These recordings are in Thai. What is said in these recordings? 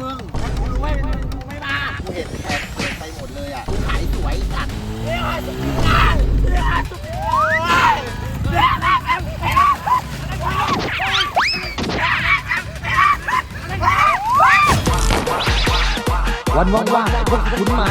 มึงกูรู้ว่าเป็นมึงกูไม่มากูเห็นแขกเกินไปหมดเลยอะกูขายสวยจัดเรียกว่าสุดยอดเรียกว่าสุดยอดเรียกว่าแอมแอมวันว่างๆพวกคุณหมา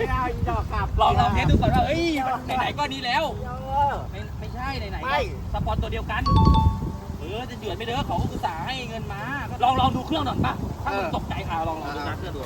ไม่เอาอีดอกกลับลองลองเทสดูก่อนว่าเอ้ยมันไหนๆก็นี้แล้ว เออ ไม่ไม่ใช่ไหนๆไม่ ก็สปอนตัวเดียวกัน เออจะเดือดไม่เด้อเขาก็อุตส่าห์ให้เงินมาก็ลองลองดูเครื่องหน่อยป่ะ ถ้ามันตกใจอะลองลองดูนะเครื่องดู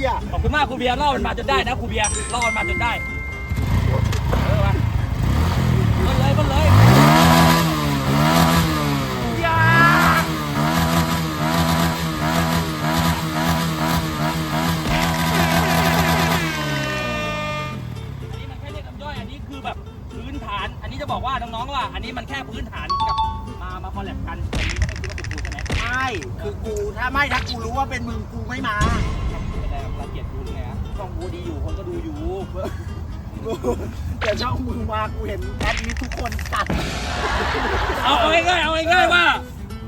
เฮียขอบคุณมากครูเบียร์ล่อมันมาจนได้นะครูเบียร์ล่อมันมาจนได้เออมาเบิ้ลเลยเบิ้ลเลยอย่าอันนี้มันแค่เรียกน้ำย่อยอันนี้คือแบบพื้นฐาน อันนี้จะบอกว่าน้องๆว่า อันนี้มันแค่พื้นฐานกับมามาคอลแลบกันอันนี้ไม่ได้คิดว่าเป็นกูใช่ไหม ไม่คือกูถ้าไม่ถ้ากูรู้ว่าเป็นมึงกูไม่มา ช่องกูดีอยู่คนก็ดูอยู่กูแต่ช่องมึงมากูเห็นแอดนี้ทุกคนตัด เอาเอาง่ายๆเอาง่ายๆว่า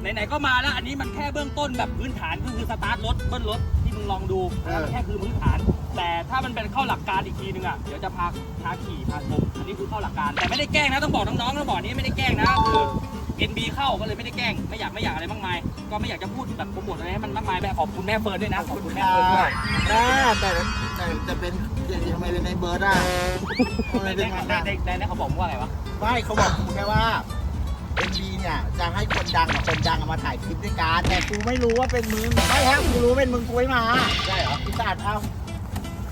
ไหนๆก็มาแล้ว อันนี้มันแค่เบื้องต้นแบบพื้นฐานก็คือสตาร์ทรถเบิ้ลรถที่มึงลองดูมันแค่คือพื้นฐาน แต่ถ้ามันเป็นเข้าหลักการอีกทีนึงอะเดี๋ยวจะพาพาขี่พาชมอันนี้คือเข้าหลักการ แต่ไม่ได้แกล้งนะต้องบอกน้องๆต้องบอกนี้ไม่ได้แกล้งนะคือ NB เข้าก็เลยไม่ได้แกล้งไม่อยากไม่อยากอะไรมากมาย ก็ไม่อยากจะพูดแบบโปรโมทอะไรให้มันมากมายแบบขอบคุณแม่เฟิร์นด้วยนะขอบคุณแม่เฟิร์นด้วยแม่แต่แต่แต่เป็นทำไมเป็นในเบิร์ดอะทำไมในเป็นในงั้นในอะในในเขาบอกว่าอะไรวะไม่เขาบอกกูแค่ว่าเอ็นบีเนี่ยจะให้คนดังกับคนดังเอามาถ่ายคลิปด้วยกันแต่กูไม่รู้ว่าเป็นมึงไม่ถ้ากูรู้เป็นมึงกูไม่มาใช่เหรอพี่ตัดเอา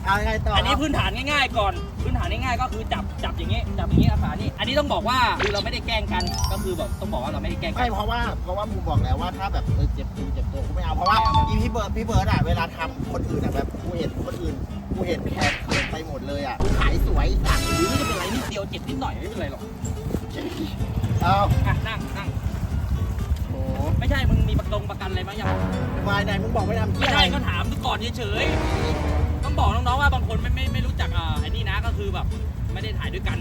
เอายังไงต่ออัอันนี้พื้นฐานง่ายๆก่อน พื้นฐานง่ายๆก็คือจับจับอย่างงี้จับอย่างงี้อาขานี่อันนี้ต้องบอกว่าคือเราไม่ได้แกล้งกันก็คือแบบต้องบอกว่าเราไม่ได้แกล้งกัไม่เพราะว่าเพราะว่ามึงบอกแล้วว่าถ้าแบบเออเจ็บตัวเจ็บตัวกูไม่เอาเพราะว่าอีพี่เบิร์ดพี่เบิร์ดอะเวลาทำคนอื่นอะแบบกูเห็นคนอื่นกูเห็นแขกเกินไปหมดเลยอะกูขายสวยจัดหรือจะเป็นไรนิดเดียวเจ็บนิดหน่อยไม่เป็นไรหรอกเอาอะนั่งนั่งโอ้ไม่ใช่มึงมีประกันประกันอะไรไหมยังวายไหนมึงบอกไม่ทำไม่เกี่ยใช่ก็ถามก่อนเฉยๆ ต้องบอกน้องๆว่าบางคนไม่ไม่ไม่รู้จักอ่าไอ้นี่นะก็คือแบบไม่ได้ถ่ายด้วยกัน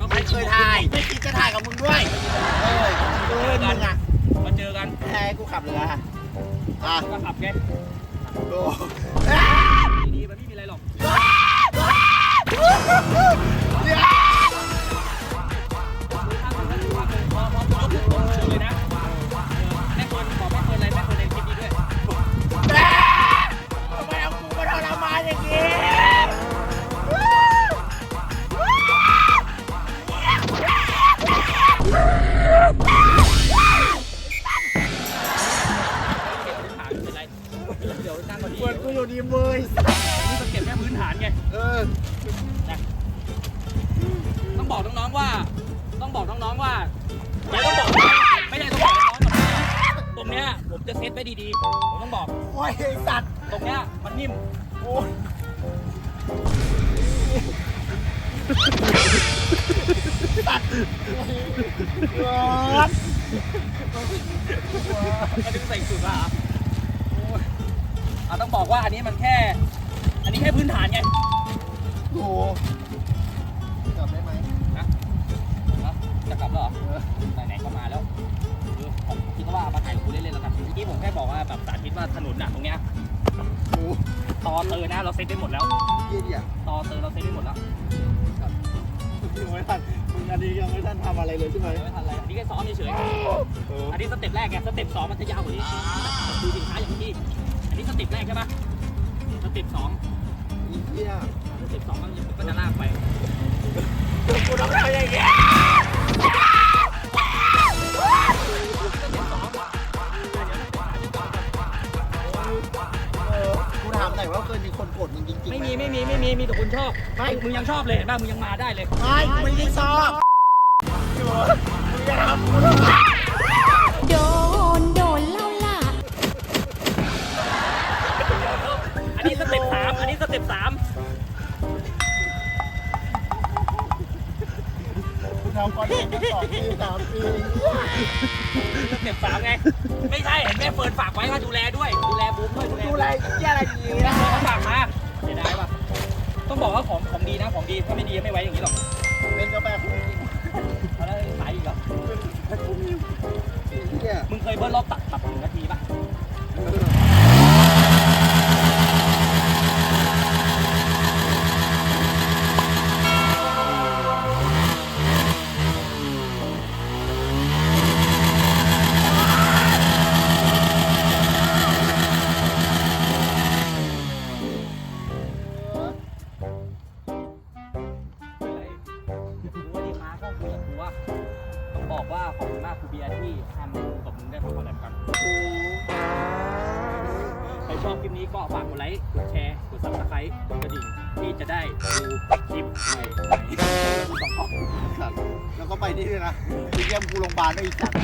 ก็ไม่เคยถ่ายไม่คิดจะถ่ายกับมึงด้วย เออเออมึงอะมาเจอกันแพ้กูขับเรืออะอะก็ขับแกโอ้ดีๆมันไม่มีอะไรหรอก ไว้ดีๆ ผมต้องบอก โอ้ยไอ้สัตว์ ตรงเนี้ยมันนิ่ม โอ้ยสัตว์เกินกระดึงใส่สุดอะอะต้องบอกว่าอันนี้มันแค่ อันนี้แค่พื้นฐานไง โอ้โหจบได้ไหมนะนะจะกลับแล้วเหรอไหนๆก็มาแล้วเออผม คิดว่ามาถ่ายกับกูเล่นๆแล้วกันเมื่อกี้ผมแค่บอกว่าแบบสาธิตว่าถนนน่ะตรงเนี้ยโอ้ตอเตอนะเราเซตได้หมดแล้วยเดียตอเตอเราเซตได้หมดแล้วยังไม่ทันมึงอันนี้ยังไม่ทันทำอะไรเลยใช่ไหมไม่ทันอะไรอันนี้แค่ซ้อมเฉยเออๆอันนี้สเต็ปแรกไงสเต็ปสองมันจะยาวกว่านี้ดูสินค้าอย่างที่อันนี้สเต็ปแรกใช่ปะสเต็ปสองอีเหี้ยสเต็ปสองมันก็จะลากไปกูต้องทำอย่างเงี้ย มึงจริงๆไม่หมีไม่มีไม่มีมีแต่คนชอบไม่มึงยังชอบเลยเห็นป่ะมึงยังมาได้เลยไม่กูไม่ได้ชอบมึงอย่าทำกูเลยโดนโดนเล่าล่ะอันนี้สเต็ปสามอันนี้สเต็ปสามกูทำคอนเทนต์มาสองปีสามปีสเต็ปสามไง ไม่ใช่เห็นแม่เฟิร์นฝากไว้ว่าดูแลด้วย ดูแลบูมด้วยดูอะไรเหี้ยอะไรดีนะเขาฝากมาเสียดายป่ะ ต้องบอกว่าของของดีนะของดีถ้าไม่ดีไม่ไว้อย่างนี้หรอกเป็นกาแฟคุณจริงเอาแล้วขายอีกเหรอเหี้ยมึงเคยเบิ้ลรอบตัดตัดหนึ่งนาทีป่ะ ชอบคลิปนี้ก็ฝากกดไลค์ กดแชร์ กดซับสไครต์กดกระดิ่งที่จะได้ดูคลิปใหม่ๆดูสองข้อสัตว์แล้วก็ไปนี่ด้วยนะไปเยี่ยมกูโรงพยาบาลด้วยอีกสัตว์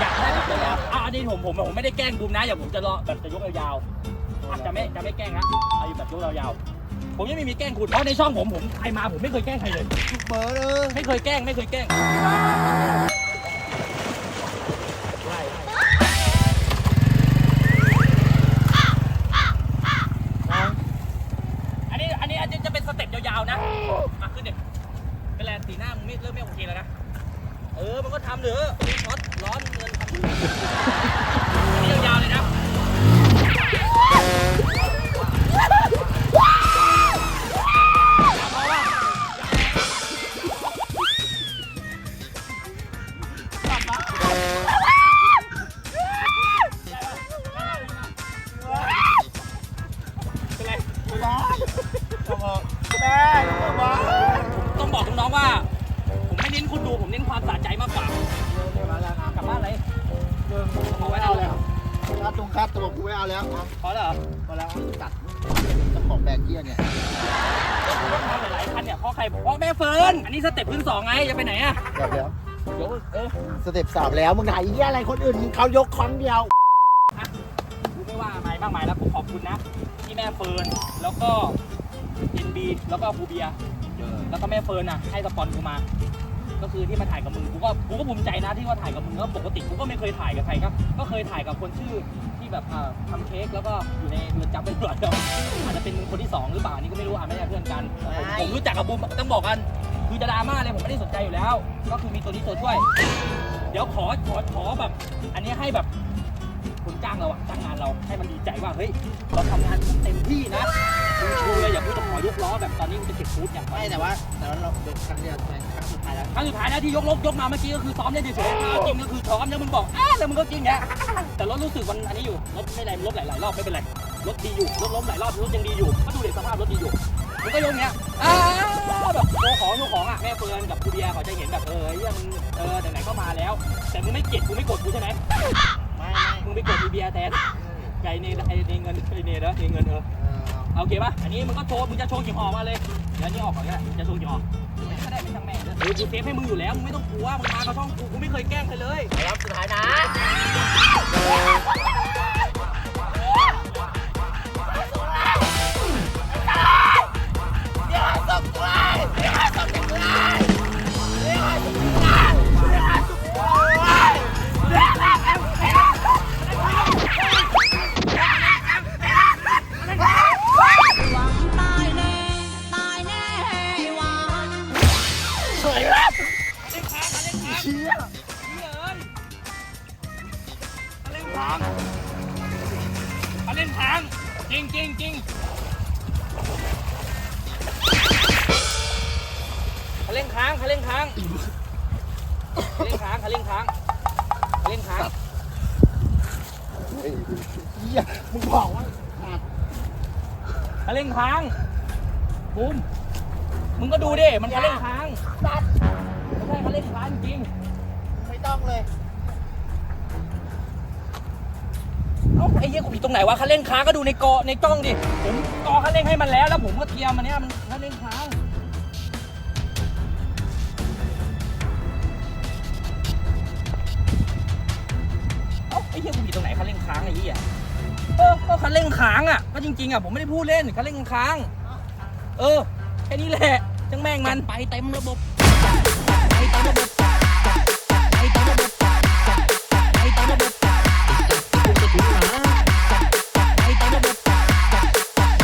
อยากได้แบบยาวๆอะอันนี้ผมผมผมไม่ได้แกล้งบูมนะอย่าผมจะรอแบบจะยกยาวๆอาจจะไม่จะไม่แกล้งนะเอาอยู่แบบยกยาวๆผมยังไม่มีแกล้งคุณเพราะในช่องผมผมใครมาผมไม่เคยแกล้งใครเลยทุกเบอร์เลยไม่เคยแกล้งไม่เคยแกล้ง รงสีหน้ามึงไม่เริ่มไม่โอเคแล้วนะ เออ มันก็ทำเถอะมีช็อตร้อนเงินทำอันนี้ยาวๆเลยนะ ๆคันเนี่ยเพราะใครเพราะแม่เฟิร์น อันนี้สเต็ปพื้นสองไง จะไปไหนอะเดี๋ยวเดี๋ยวเดี๋ยวเออสเต็ปสามแล้วมึงถ่ายเหี้ยอะไรคนอื่นเขายกครั้งเดียวกูไม่ว่าอะไรมากมายแล้วกูขอบคุณนะ ที่แม่เฟิร์น แล้วก็เอ็นบีแล้วก็ครูเบียร์แล้วก็แม่เฟิร์นอะ ให้สปอนกูมา ก็คือที่มาถ่ายกับมึงกูก็กูก็ภูมิใจนะที่ว่าถ่ายกับมึงแล้วปกติกูก็ไม่เคยถ่ายกับใครก็ก็เคยถ่ายกับคนชื่อที่แบบอ่าทำเค้กแล้วก็อยู่ในเรือนจำเป็นเพื่อนอาจจะเป็นคนที่สองหรือเปล่าอันนี่ก็ไม่รู้อะไม่ใช่เพื่อนกันผมไม่ผมรู้จักกับบูมต้องบอกกัน คือจะดราม่าเลยผมไม่ได้สนใจอยู่แล้ว ก็คือมีตัวนี้ตัวช่วย เดี๋ยวขอขอขอแบบ อันนี้ให้แบบคนจ้างเราอะจ้างงานเราให้มันดีใจว่าเฮ้ยเราทำงานเต็มที่นะมึง โชว์เลยอย่าพูดจะขอยกล้อแบบตอนนี้มึงจะเก็บฟูดอย่างไม่แต่ว่าแต่ว่าเรายกครั้งเดียวแต่ครั้งสุดท้ายแล้วครั้งสุดท้ายนะที่ยกลกยกมาเมื่อกี้ก็คือซ้อมเล่นเฉยๆเอาจริงก็คือซ้อมแล้วมึงบอกอ้าแล้วมึงก็จริงแงแต่รถรู้สึกมันอันนี้อยู่รถไม่ไรรถหลายๆรอบไม่เป็นไรรถดีอยู่รถล้มหลายรอบรถยังดีอยู่ก็ดูเด็กสภาพรถดีอยู่มึงก็ยกเงี้ยอ้าแบบโชว์ของโชว์ของอะแม่เฟิร์นกับคูเบียร์เขาจะเห็นแบบเออเรื่องเออไหนๆก็มาแล้ว แต่มึงไม่เกลียดกูไม่กดกูใช่ไหมไม่ไม่มึงไปกดอีเบียร์แทนไก่เนไอเนเงินไอเนเนอะเนเงินเออเออเอา โอเคป่ะ อันนี้มึงก็โชว์ มึงจะโชว์กี่ห่อมาเลย เดี๋ยวอันนี้ออกก่อนก็ได้จะโชว์กี่ห่อไม่ก็ได้ไม่ช่างแม่งเออกูเซฟให้มึงอยู่แล้ว มึงไม่ต้องกลัว มึงมากับช่องกู กูไม่เคยแกล้งใครเลยรอบสุดท้ายนะ เล่นค้างเล่นค้างเล่นค้างเล่นค้างเล่นค้างเฮ้ยเฮียมึงบอกว่าขาดคันเร่งค้างบูมมึงก็ดูดิ มันคันเร่งค้างตัดไม่ใช่คันเร่งค้างจริง ไม่ต้องเลย เอ้าไอ้เหี้ยกูผิดตรงไหนวะคันเร่งค้างก็ดูในกอในกล้องดิ ผมกอคันเร่งให้มันแล้ว แล้วผมก็เทียมมันเนี้ยมันคันเร่งค้าง ไอ้เหี้ยกูผิดตรงไหนคันเร่งค้างไอ้เหี้ยก็ก็คันเร่งค้างอะก็จริงๆอะผมไม่ได้พูดเล่นคันเร่งค้าง เออแค่นี้แหละจังแม่งมันไปเต็มระบบไปเต็มระบบไปเต็มระบบ